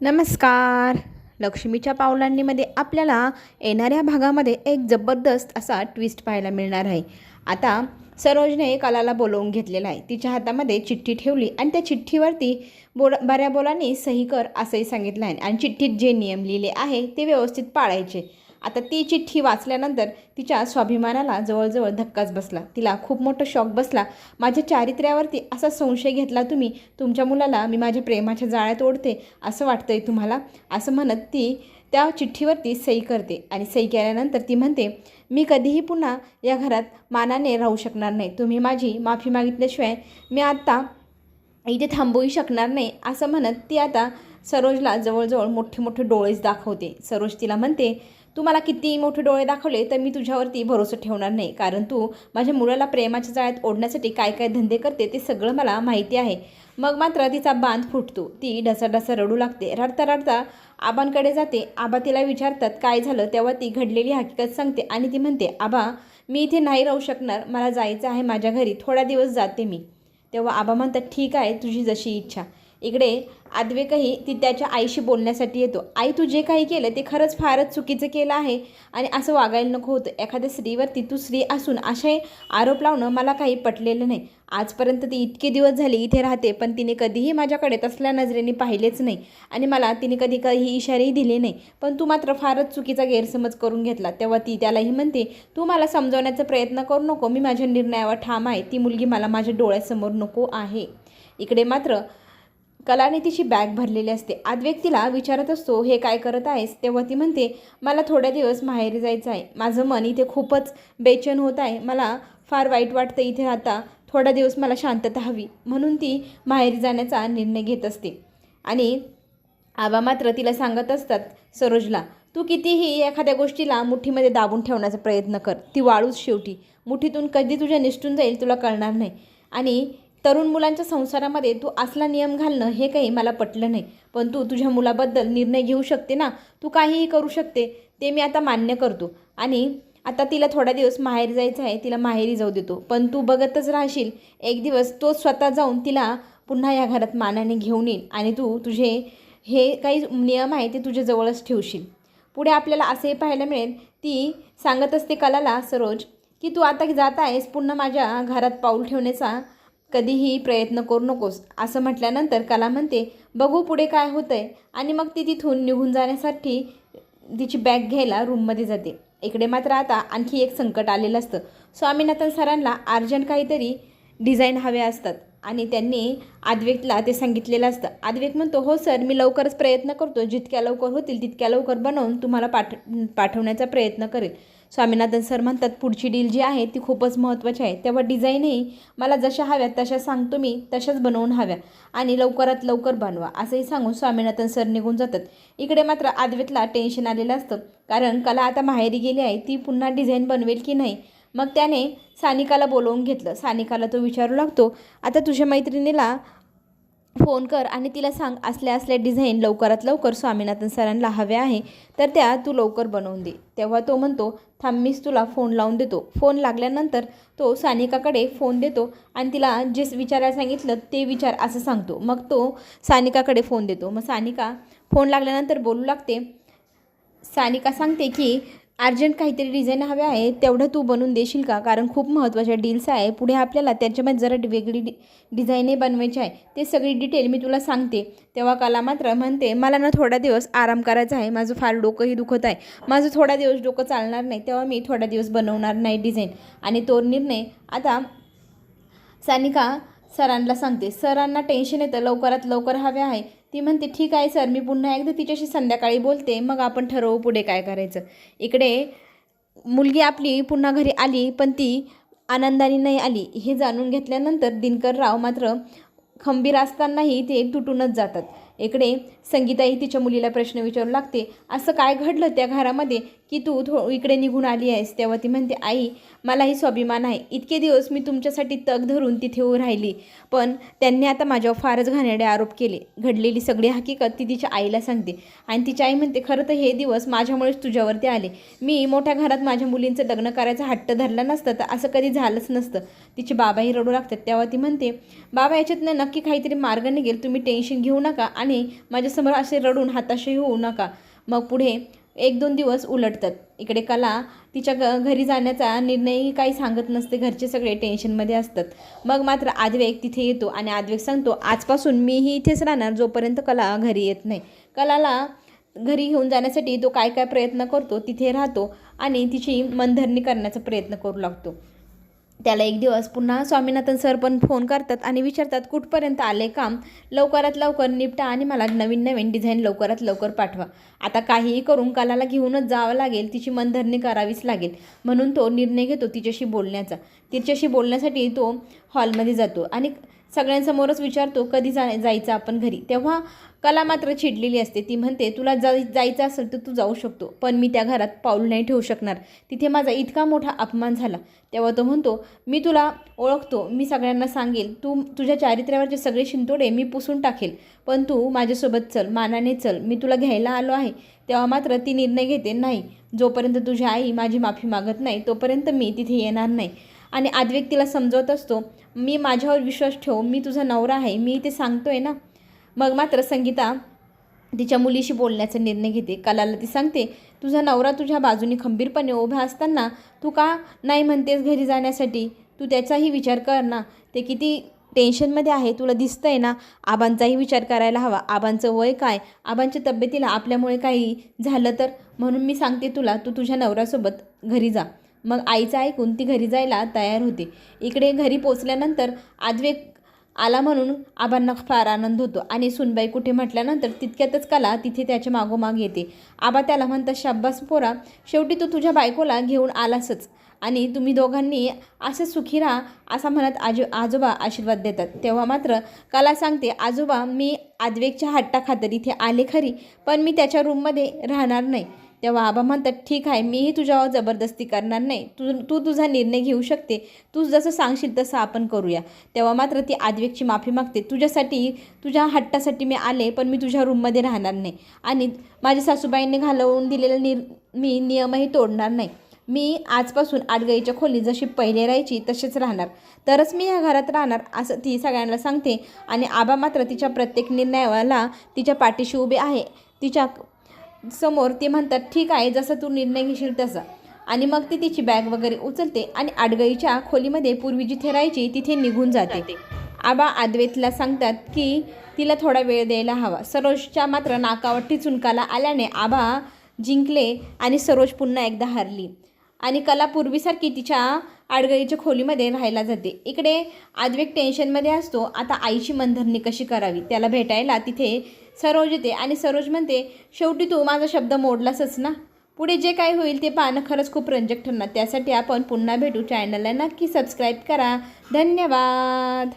नमस्कार. लक्ष्मीच्या पावलांनीमध्ये आपल्याला येणाऱ्या भागामध्ये एक जबरदस्त असा ट्विस्ट पाहायला मिळणार आहे. आता सरोजने कलाला बोलवून घेतलेला आहे. तिच्या हातामध्ये चिठ्ठी ठेवली आणि त्या चिठ्ठीवरती बोल बऱ्या बोलांनी सही कर असंही सांगितलं आहे. आणि चिठ्ठीत जे नियम लिहिले आहे ते व्यवस्थित पाळायचे. आता ती चिठ्ठी वाचल्यानंतर तिच्या स्वाभिमानाला जवळजवळ धक्काच बसला. तिला खूप मोठा शॉक बसला. माझ्या चारित्र्यावरती असा संशय घेतला तुम्ही तुमच्या मुलाला मी माझ्या प्रेमाच्या जाळ्यात ओढते असं वाटतंय तुम्हाला? असं म्हणत ती त्या चिठ्ठीवरती सही करते आणि सही केल्यानंतर ती म्हणते मी कधीही पुन्हा या घरात मानाने राहू शकणार नाही. तुम्ही माझी माफी मागितल्याशिवाय मी आत्ता इथे थांबूही शकणार नाही. असं म्हणत ती आता सरोजला जवळजवळ मोठे मोठे डोळेच दाखवते. सरोज तिला म्हणते तू मला किती मोठे डोळे दाखवले तर मी तुझ्यावरती भरोसा ठेवणार नाही. कारण तू माझ्या मुलाला प्रेमाच्या जाळ्यात ओढण्यासाठी काय काय धंदे करते ते सगळं मला माहिती आहे. मग मात्र तिचा बांध फुटतो. ती ढसाढसा रडू लागते. रडता रडता आबांकडे जाते. आबा तिला विचारतात काय झालं? तेव्हा ती घडलेली हकीकत सांगते आणि ती म्हणते आबा मी इथे नाही राहू शकणार. मला जायचं आहे माझ्या घरी. थोडा दिवस जाते मी. तेव्हा आबा म्हणतात ठीक आहे. तुझी जशी इच्छा. इकडे आद्वेकही ती त्याच्या आईशी बोलण्यासाठी येतो. आई तू जे काही केलं ते खरंच फारच चुकीचं केलं आहे आणि असं वागायला नको होतं. एखाद्या स्त्रीवरती तू स्त्री असून असे आरोप लावणं मला काही पटलेलं नाही. आजपर्यंत ती इतके दिवस झाले इथे राहते पण तिने कधीही माझ्याकडे तसल्या नजरेने पाहिलेच नाही आणि मला तिने कधी काही इशारेही दिले नाही. पण तू मात्र फारच चुकीचा गैरसमज करून घेतला. तेव्हा ती त्यालाही म्हणते तू मला समजवण्याचा प्रयत्न करू नको. मी माझ्या निर्णयावर ठाम आहे. ती मुलगी मला माझ्या डोळ्यासमोर नको आहे. इकडे मात्र कलाने तिची बॅग भरलेली असते. आद्वेक तिला विचारत असतो हे काय करत आहेस? तेव्हा ती म्हणते मला थोड्या दिवस माहेरी जायचं आहे. माझं मन इथे खूपच बेचैन होत आहे. मला फार वाईट वाटतं इथे आता. थोडा दिवस मला शांतता हवी. म्हणून ती माहेरी जाण्याचा निर्णय घेत असते. आणि आबा मात्र तिला सांगत असतात सरोजला तू कितीही एखाद्या गोष्टीला मुठीमध्ये दाबून ठेवण्याचा प्रयत्न कर. ती वाळूच शेवटी. मुठीतून कधी तुझ्या निष्ठून जाईल तुला कळणार नाही. आणि तरुण मुलांच्या संसारामध्ये तू असला नियम घालणं हे काही मला पटलं नाही. पण तू तुझ्या मुलाबद्दल निर्णय घेऊ शकते ना? तू काहीही करू शकते ते मी आता मान्य करतो. आणि आता तिला थोडा दिवस माहेर जायचं आहे तिला माहेरी जाऊ देतो. पण तू बघतच राहशील एक दिवस तो स्वतः जाऊन तिला पुन्हा या घरात मानाने घेऊन येईल आणि तू तुझे हे काही नियम आहे ते तुझ्या जवळच ठेवशील. पुढे आपल्याला असेही पाहायला मिळेल ती सांगत असते कलाला सरोज की तू आता जात आहेस पुन्हा माझ्या घरात पाऊल ठेवण्याचा कधीही प्रयत्न करू नकोस. असं म्हटल्यानंतर कला म्हणते बघू पुढे काय होतं आहे आणि मग ती तिथून निघून जाण्यासाठी तिची बॅग घ्यायला रूममध्ये जाते. इकडे मात्र आता आणखी एक संकट आलेलं असतं. स्वामीनाथन सरांना अर्जंट काहीतरी डिझाईन हवे असतात. आणि त्यांनी आद्वेकला ते सांगितलेलं असतं. आद्वेक म्हणतो हो सर मी लवकरच प्रयत्न करतो. जितक्या लवकर होतील तितक्या लवकर बनवून तुम्हाला पाठ पाठवण्याचा प्रयत्न करेल. स्वामीनाथन सर म्हणतात पुढची डील जी आहे ती खूपच महत्त्वाची आहे. तेव्हा डिझाईनही मला जशा हव्यात तशा सांगतो मी तशाच बनवून हव्या. आणि लवकरात लवकर बनवा. असंही सांगून स्वामीनाथन सर निघून जातात. इकडे मात्र आद्वेतला टेन्शन आलेलं असतं. कारण कला आता माहेरी गेली आहे ती पुन्हा डिझाईन बनवेल की नाही मग त्याने सानिकाला बोलवून घेतलं. सानिकाला तो विचारू लागतो आता तुझ्या मैत्रिणीला फोन कर आणि तिला सांग असल्या असल्या डिझाईन लवकरात लवकर स्वामीनाथन सरांना हव्या आहे तर त्या तू लवकर बनवून दे. तेव्हा तो म्हणतो थांब मीच तुला फोन लावून देतो. फोन लागल्यानंतर तो सानिकाकडे फोन देतो आणि तिला जे विचारायला सांगितलं ते विचार असं सांगतो. मग तो सानिकाकडे फोन देतो. मग सानिका फोन लागल्यानंतर बोलू लागते सानिका सांगते की अर्जंट काहीतरी डिझाईन हवे आहे तेवढं तू बनवून देशील का? कारण खूप महत्त्वाच्या डील्स आहे. पुढे आपल्याला त्याच्यामध्ये जरा वेगळी डि डिझाईनही बनवायची आहे. ते सगळी डिटेल मी तुला सांगते. तेव्हा कला मात्र म्हणते मला ना थोडा दिवस आराम करायचा आहे. माझं फार डोकंही दुखत आहे. माझं थोडा दिवस डोकं चालणार नाही. तेव्हा मी थोडा दिवस बनवणार नाही डिझाईन आणि तो निर्णय आता सानिका सरांना सांगते. सरांना टेन्शन येतं. लवकरात लवकर हवे आहे. ती म्हणते ठीक आहे सर मी पुन्हा एकदा तिच्याशी संध्याकाळी बोलते मग आपण ठरवू पुढे काय करायचं. इकडे मुलगी आपली पुन्हा घरी आली पण ती आनंदाने नाही आली. हे जाणून घेतल्यानंतर दिनकरराव मात्र खंबीर असतानाही ते तुटूनच जातात. इकडे संगीताही तिच्या मुलीला प्रश्न विचारू लागते असं काय घडलं त्या घरामध्ये की तू थो इकडे निघून आली आहेस? तेव्हा ती म्हणते आई मलाही स्वाभिमान आहे. इतके दिवस मी तुमच्यासाठी तग धरून तिथे उभी राहिली. पण त्यांनी आता माझ्यावर फारच घाणेरडे आरोप केले. घडलेली सगळी हकीकत ती तिच्या आईला सांगते. आणि तिची आई म्हणते खरं तर हे दिवस माझ्यामुळेच तुझ्यावरती आले. मी मोठ्या घरात माझ्या मुलींचं लग्न करायचा हट्ट धरला नसतं तर असं कधी झालंच नसतं. तिचे बाबाही रडू लागतात. तेव्हा ती म्हणते बाबा याच्यातनं नक्की काहीतरी मार्ग निघेल. तुम्ही टेन्शन घेऊ नका. आणि आणि माझ्यासमोर असे रडून हाताशी होऊ नका. मग पुढे एक दोन दिवस उलटतात. इकडे कला तिच्या ग घरी जाण्याचा निर्णयही काही सांगत नसते. घरचे सगळे टेन्शनमध्ये असतात. मग मात्र आद्वेक तिथे येतो आणि आद्वेक सांगतो आजपासून मीही इथेच राहणार जोपर्यंत कला घरी येत नाही. कलाला घरी घेऊन जाण्यासाठी तो काय काय प्रयत्न करतो तिथे राहतो आणि तिची मनधरणी करण्याचा प्रयत्न करू लागतो. त्याला एक दिवस पुन्हा स्वामीनाथन सर पण फोन करतात आणि विचारतात कुठपर्यंत आले काम? लवकरात लवकर निपटा आणि मला नवीन नवीन डिझाईन लवकरात लवकर पाठवा. आता काहीही करून कलाला घेऊनच जावं लागेल तिची मनधरणी करावीच लागेल. म्हणून तो निर्णय घेतो तिच्याशी बोलण्याचा. तिच्याशी बोलण्यासाठी तो हॉलमध्ये जातो आणि सगळ्यांसमोरच विचारतो कधी जा जायचं आपण घरी? तेव्हा कला मात्र चिडलेली असते. ती म्हणते तुला जाय जायचं असेल तर तू जाऊ शकतो पण मी त्या घरात पाऊल नाही ठेवू शकणार. तिथे माझा इतका मोठा अपमान झाला. तेव्हा तो म्हणतो मी तुला ओळखतो मी सगळ्यांना सांगेल. तू तुझ्या चारित्र्यावरचे सगळे शिंतोडे मी पुसून टाकेल. पण तू माझ्यासोबत चल मानाने चल. मी तुला घ्यायला आलो आहे. तेव्हा मात्र ती निर्णय घेते नाही. जोपर्यंत तुझी आई माझी माफी मागत नाही तोपर्यंत मी तिथे येणार नाही. आणि आद्वेक तिला समजवत असतो मी माझ्यावर विश्वास ठेव मी तुझा नवरा आहे मी ते सांगतो आहे ना. मग मात्र संगीता तिच्या मुलीशी बोलण्याचा निर्णय घेते. कलाला ती सांगते तुझा नवरा तुझ्या बाजूने खंबीरपणे उभा असताना तू का नाही म्हणतेस घरी जाण्यासाठी? तू त्याचाही विचार कर ना. ते किती टेन्शनमध्ये आहे तुला दिसतं आहे ना? आबांचाही विचार करायला हवा. आबांचं वय काय? आबांच्या तब्येतीला आपल्यामुळे काही झालं तर? म्हणून मी सांगते तुला तू तुझ्या नवऱ्यासोबत घरी जा. मग आईचं ऐकून ती घरी जायला तयार होते. इकडे घरी पोचल्यानंतर आद्वेक आला म्हणून आबांना फार आनंद होतो आणि सुनबाई कुठे म्हटल्यानंतर तितक्यातच कला तिथे त्याच्या मागोमाग येते. आबा त्याला म्हणतात शाब्बास पोरा शेवटी तू तुझ्या बायकोला घेऊन आलासच आणि तुम्ही दोघांनी असं सुखी राहा असा म्हणत आजो आजोबा आशीर्वाद देतात. तेव्हा मात्र कला सांगते आजोबा मी आद्वेकच्या हट्टाखातर इथे आले खरी पण मी त्याच्या रूममध्ये राहणार नाही. तेव्हा आबा म्हणतात ठीक आहे मीही तुझ्यावर जबरदस्ती करणार नाही. तू तू तुझा निर्णय घेऊ शकते. तू जसं सांगशील तसं आपण करूया. तेव्हा मात्र ती आदवेकची माफी मागते. तुझ्यासाठी तुझ्या हट्टासाठी मी आले पण मी तुझ्या रूममध्ये राहणार नाही. आणि माझ्या सासूबाईंनी घालवून दिलेला निर मी नियमही तोडणार नाही. मी आजपासून आडगळीच्या खोली जशी पहिले राहायची तशीच राहणार. तरच मी ह्या घरात राहणार असं ती सगळ्यांना सांगते. आणि आबा मात्र तिच्या प्रत्येक निर्णयाला तिच्या पाठीशी उभे आहे. तिच्या समोर ते म्हणतात ठीक आहे जसं तू निर्णय घेशील तसा. आणि मग ती तिची बॅग वगैरे उचलते आणि आडगळीच्या खोलीमध्ये पूर्वी जिथे राहायची तिथे निघून जाते. आबा आद्वेतला सांगतात की तिला थोडा वेळ द्यायला हवा. सरोजच्या मात्र नाकावर टिचून कला आल्याने आबा जिंकले आणि सरोज पुन्हा एकदा हरली. आणि कला पूर्वीसारखी तिच्या आडगळीच्या खोलीमध्ये राहायला जाते. इकडे आद्वेक टेन्शनमध्ये असतो. आता आईची मनधरणी कशी करावी? त्याला भेटायला तिथे सरोज येते. आणि सरोज म्हणते शेवटी तू माझा शब्द मोडलासच ना? पुढे जे काही होईल ते पाहणं खरंच खूप रंजक ठरणार. त्यासाठी आपण पुन्हा भेटू चॅनलला नक्की सबस्क्राईब करा. धन्यवाद.